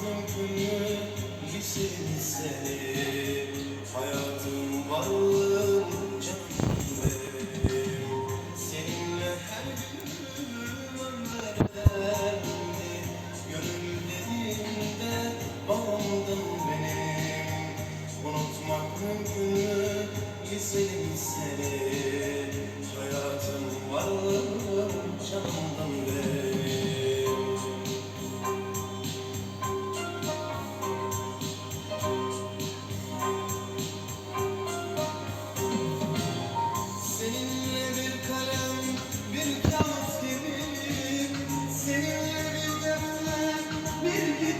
gördüm mü seni. Hayatım varlığı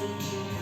Şimdi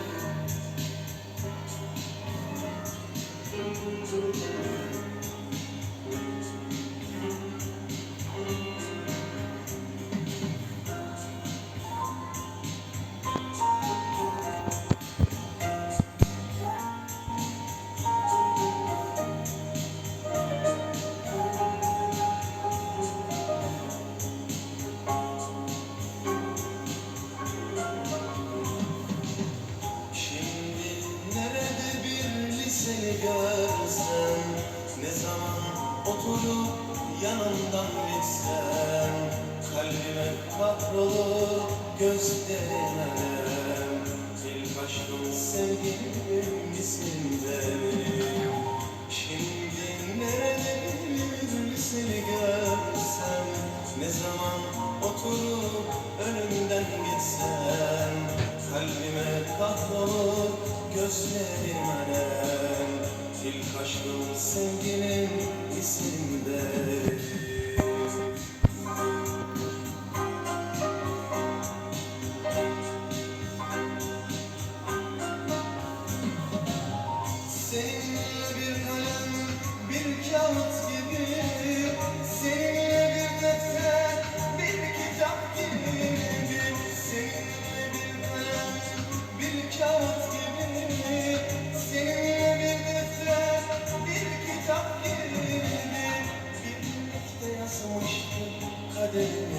görsem Ne zaman oturup yanından geçsem Kalbime kahrolur gözlerine İlk aşkım sevgilim misin benim? Şimdi nerede liseni görsem Ne zaman oturup önümden geçsem Kalbime kahrolur gözlerim İlk aşkım sevgilim isimde Seninle bir kalem, bir kağıt Hare